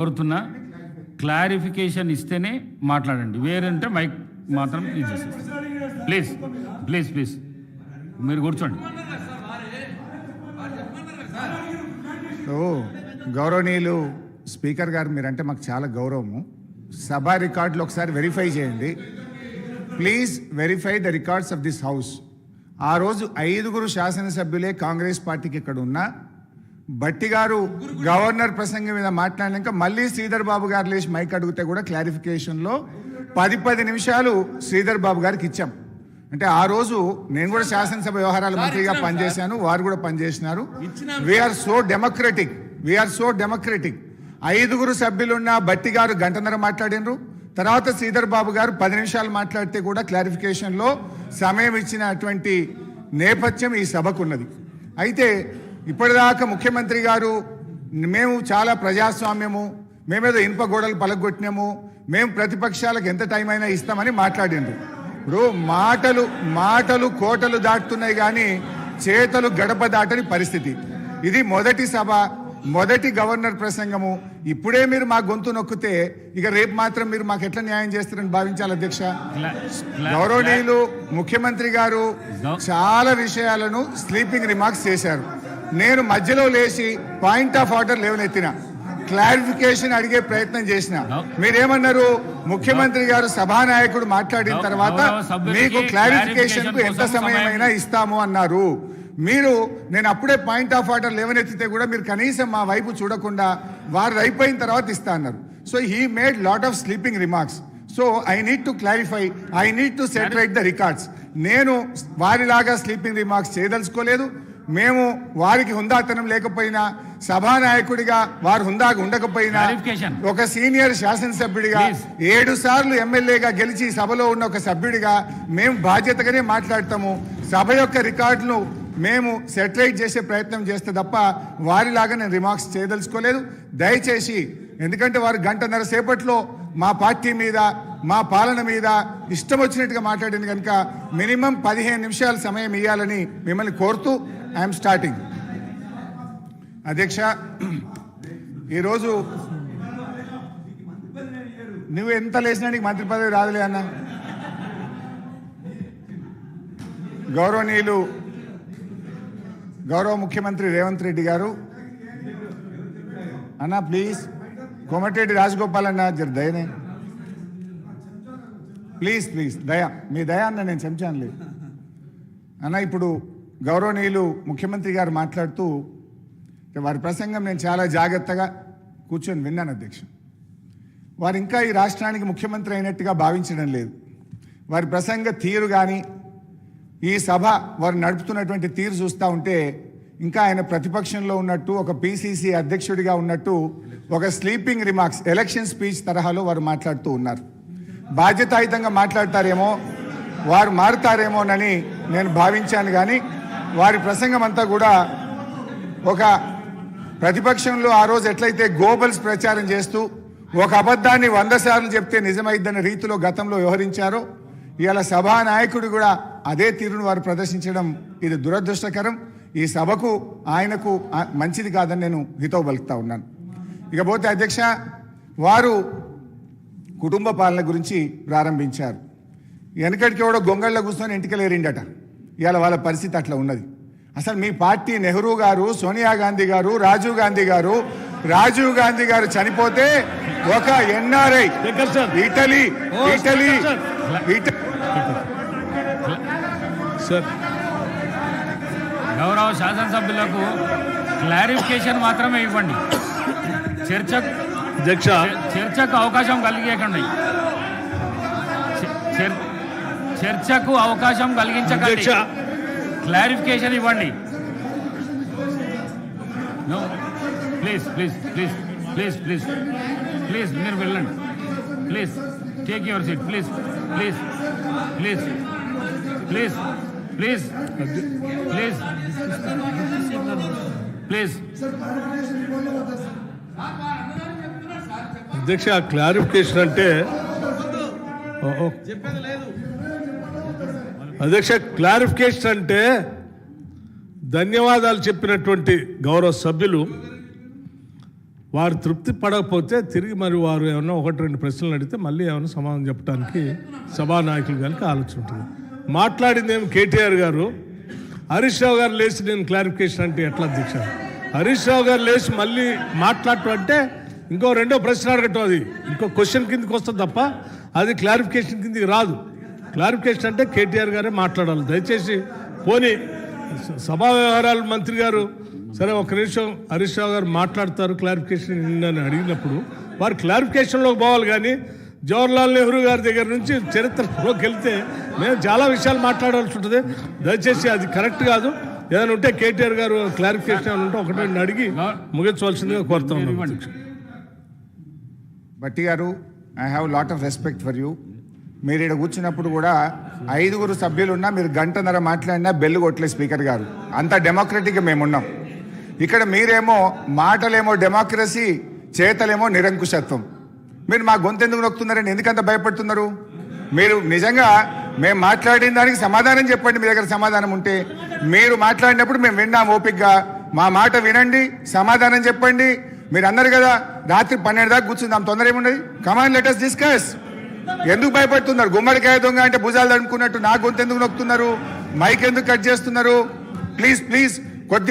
కోరుతున్నా. క్లారిఫికేషన్ ఇస్తేనే మాట్లాడండి. వేరంటే మైక్ మాత్రం ఇది ప్లీజ్ ప్లీజ్ ప్లీజ్. మీరు కూర్చోండి. ఓ గౌరవనీయులు స్పీకర్ గారు మీరంటే మాకు చాలా గౌరవము. సభా రికార్డులు ఒకసారి వెరిఫై చేయండి. Please verify the records of this house. ఆ రోజు ఐదుగురు శాసనసభ్యులే కాంగ్రెస్ పార్టీకి ఇక్కడ ఉన్నా. బట్టి గారు గవర్నర్ ప్రసంగం మీద మాట్లాడినాక మళ్ళీ శ్రీధర్ బాబు గారు లేచి మైక్ అడిగితే కూడా క్లారిఫికేషన్లో పది పది నిమిషాలు శ్రీధర్ బాబు గారికి ఇచ్చాం. అంటే ఆ రోజు నేను కూడా శాసనసభ వ్యవహారాల మంత్రిగా పనిచేశాను వారు కూడా పనిచేసినారు. We are so democratic we are so democratic ఐదుగురు సభ్యులున్న బట్టి గారు గంటన్నర మాట్లాడినరు. తర్వాత శ్రీధర్ బాబు గారు పది నిమిషాలు మాట్లాడితే కూడా క్లారిఫికేషన్లో సమయం ఇచ్చినటువంటి నేపథ్యం ఈ సభకు ఉన్నది. అయితే ఇప్పటిదాకా ముఖ్యమంత్రి గారు మేము చాలా ప్రజాస్వామ్యము మేమేదో ఇనుప గోడలు పలగొట్టినాము మేము ప్రతిపక్షాలకు ఎంత టైం అయినా ఇస్తామని మాట్లాడిండ్రు. ఇప్పుడు మాటలు మాటలు కోటలు దాటుతున్నాయి కానీ చేతలు గడప దాటని పరిస్థితి. ఇది మొదటి సభ మొదటి గవర్నర్ ప్రసంగము. ఇప్పుడే మీరు మా గొంతు నొక్కితే ఇక రేపు మాత్రం మీరు మాకు ఎట్లా న్యాయం చేస్తారని భావించాలి అధ్యక్ష. గౌరవనీయులు ముఖ్యమంత్రి గారు చాలా విషయాలను స్లీపింగ్ రిమార్క్స్ చేశారు. నేను మధ్యలో లేచి పాయింట్ ఆఫ్ ఆర్డర్ లేవనెత్తిన. క్లారిఫికేషన్ అడిగే ప్రయత్నం చేసిన. మీరేమన్నారు? ముఖ్యమంత్రి గారు సభానాయకుడు మాట్లాడిన తర్వాత మీకు క్లారిఫికేషన్కు ఎంత కోసం సమయం సమయం అయినా ఇస్తాము అన్నారు. మీరు నేను అప్పుడే పాయింట్ ఆఫ్ ఆర్డర్ లేవనెత్తితే కూడా మీరు కనీసం మా వైపు చూడకుండా వారు అయిపోయిన తర్వాత ఇస్తా అన్నారు. So he made lot of sleeping remarks. So I need to clarify I need to set right the records. నేను వారిలాగా స్లీపింగ్ రిమార్క్స్ చేయదలుచుకోలేదు. మేము వారికి హుందాతనం లేకపోయినా సభానాయకుడిగా వారు హుందాగా ఉండకపోయినా. ఒక సీనియర్ శాసనసభ్యుడిగా. ఏడు సార్లు ఎమ్మెల్యేగా గెలిచి సభలో ఉన్న ఒక సభ్యుడిగా మేము బాధ్యతగానే మాట్లాడతాము సభ యొక్క రికార్డును మేము సెటరైట్ చేసే ప్రయత్నం చేస్తే తప్ప వారిలాగా నేను రిమార్క్స్ చేయదలుచుకోలేదు దయచేసి ఎందుకంటే వారు గంటన్నర సేపట్లో మా పార్టీ మీద మా పాలన మీద ఇష్టం వచ్చినట్టుగా మాట్లాడింది కనుక మినిమం పదిహేను నిమిషాల సమయం ఇవ్వాలని మిమ్మల్ని కోరుతూ ఐఎమ్ స్టార్టింగ్. అధ్యక్ష ఈరోజు నువ్వు ఎంత లేచినా నీకు మంత్రి పదవి రాదులే అన్న. గౌరవనీయులు గౌరవ ముఖ్యమంత్రి రేవంత్ రెడ్డి గారు. అన్న ప్లీజ్ కోమటిరెడ్డి రాజగోపాల్ అన్న జర దయనే. Please please. దయా మీ దయాన్న నేను చెంచాను లేదు అన్న ఇప్పుడు గౌరవనీయులు ముఖ్యమంత్రి గారు మాట్లాడుతూ వారి ప్రసంగం నేను చాలా జాగ్రత్తగా కూర్చొని విన్నాను అధ్యక్ష. వారు ఇంకా ఈ రాష్ట్రానికి ముఖ్యమంత్రి అయినట్టుగా భావించడం లేదు. వారి ప్రసంగ తీరు కానీ ఈ సభ వారు నడుపుతున్నటువంటి తీరు చూస్తూ ఉంటే ఇంకా ఆయన ప్రతిపక్షంలో ఉన్నట్టు ఒక పిసిసి అధ్యక్షుడిగా ఉన్నట్టు ఒక స్లీపింగ్ రిమార్క్స్ ఎలక్షన్ స్పీచ్ తరహాలో వారు మాట్లాడుతూ ఉన్నారు. బాధ్యతాయుతంగా మాట్లాడతారేమో వారు మారుతారేమోనని నేను భావించాను కానీ వారి ప్రసంగం అంతా కూడా ఒక ప్రతిపక్షంలో ఆ రోజు ఎట్లయితే గోబల్స్ ప్రచారం చేస్తూ ఒక అబద్ధాన్ని వంద సార్లు చెప్తే నిజమైద్దన్న రీతిలో గతంలో వ్యవహరించారో ఇవాళ సభానాయకుడు కూడా అదే తీరును వారు ప్రదర్శించడం ఇది దురదృష్టకరం. ఈ సభకు ఆయనకు మంచిది కాదని నేను హితవు పలుకుతా ఉన్నాను. ఇకపోతే అధ్యక్ష వారు కుటుంబ పాలన గురించి ప్రారంభించారు. వెనకటికి కూడా గొంగళ్ళ కూర్చొని ఇంటికెళ్ళేరిండట ఇవాళ వాళ్ళ పరిస్థితి అట్లా ఉన్నది. అసలు మీ పార్టీ నెహ్రూ గారు సోనియా గాంధీ గారు రాజీవ్ గాంధీ గారు రాజీవ్ గాంధీ గారు చనిపోతే ఒక ఎన్ఆర్ఐ ఇటలీ ఇటలీ గౌరవ శాసనసభ్యులకు క్లారిఫికేషన్ మాత్రమే ఇవ్వండి. చర్చ అధ్యక్ష చర్చకు అవకాశం కలిగేకండి చ- చర్- చర్చకు అవకాశం కలిగించకండి అధ్యక్ష క్లారిఫికేషన్ ఇవ్వండి please please please please please please మీరు వెళ్ళండి please take your seat please please please please please please please అధ్యక్ష క్లారిఫికేషన్ అంటే అధ్యక్ష క్లారిఫికేషన్ అంటే ధన్యవాదాలు చెప్పినటువంటి గౌరవ సభ్యులు వారు తృప్తి పడకపోతే తిరిగి మరి వారు ఏమన్నా ఒకటి రెండు ప్రశ్నలు అడిగితే మళ్ళీ ఏమైనా సమాధానం చెప్పడానికి సభానాయకులు కనుక ఆలోచన ఉంటుంది. మాట్లాడింది ఏమి కేటీఆర్ గారు? హరీష్ రావు గారు లేచి నేను క్లారిఫికేషన్ అంటే ఎట్లా అధ్యక్ష? హరీష్ రావు గారు లేచి మళ్ళీ మాట్లాడటం అంటే ఇంకో రెండో ప్రశ్న అడగటం అది. ఇంకో క్వశ్చన్ కిందకి వస్తుంది తప్ప అది క్లారిఫికేషన్ కిందకి రాదు. క్లారిఫికేషన్ అంటే కేటీఆర్ గారే మాట్లాడాలి. దయచేసి పోనీ సభా వ్యవహారాల మంత్రి గారు సరే ఒక నిమిషం హరీష్ రావు గారు మాట్లాడతారు క్లారిఫికేషన్ అని అడిగినప్పుడు. వారు క్లారిఫికేషన్లోకి పోవాలి కానీ జవహర్లాల్ నెహ్రూ గారి దగ్గర నుంచి చరిత్రలోకి వెళ్తే మేము చాలా విషయాలు మాట్లాడాల్సి ఉంటుంది. దయచేసి అది కరెక్ట్ కాదు. ఏదైనా ఉంటే కేటీఆర్ గారు క్లారిఫికేషన్ ఏమైనా ఉంటే ఒకటి అడిగి ముగించవలసిందిగా కోరుతా ఉన్నాం అధ్యక్ష. భట్టి గారు I have lot of respect for you మీరు ఇక్కడ కూర్చున్నప్పుడు కూడా ఐదుగురు సభ్యులున్నా మీరు గంటన్నర మాట్లాడినా బెల్లు కొట్టలే స్పీకర్ గారు. అంత డెమోక్రటిక్గా మేమున్నాం ఇక్కడ మీరేమో మాటలేమో డెమోక్రసీ చేతలేమో నిరంకుశత్వం. మీరు మా గొంతు ఎందుకు నొక్కుతున్నారని ఎందుకంత భయపడుతున్నారు? మీరు నిజంగా మేము మాట్లాడిన దానికి సమాధానం చెప్పండి మీ దగ్గర సమాధానం ఉంటే. మీరు మాట్లాడినప్పుడు మేము విన్నాం ఓపిక్గా మా మాట వినండి సమాధానం చెప్పండి. మీరు అన్నారు కదా రాత్రి పన్నెండు దాకా కూర్చుందాం. తొందర ఏమున్నది కమాన్ లెటర్స్ డిస్కస్ ఎందుకు భయపడుతున్నారు? గుమ్మడికాయ దొంగ అంటే భుజాలు తడుముకున్నట్టు నా గొంతు ఎందుకు నొక్కుతున్నారు? మైక్ ఎందుకు కట్ చేస్తున్నారు? ప్లీజ్ ప్లీజ్ కొద్ది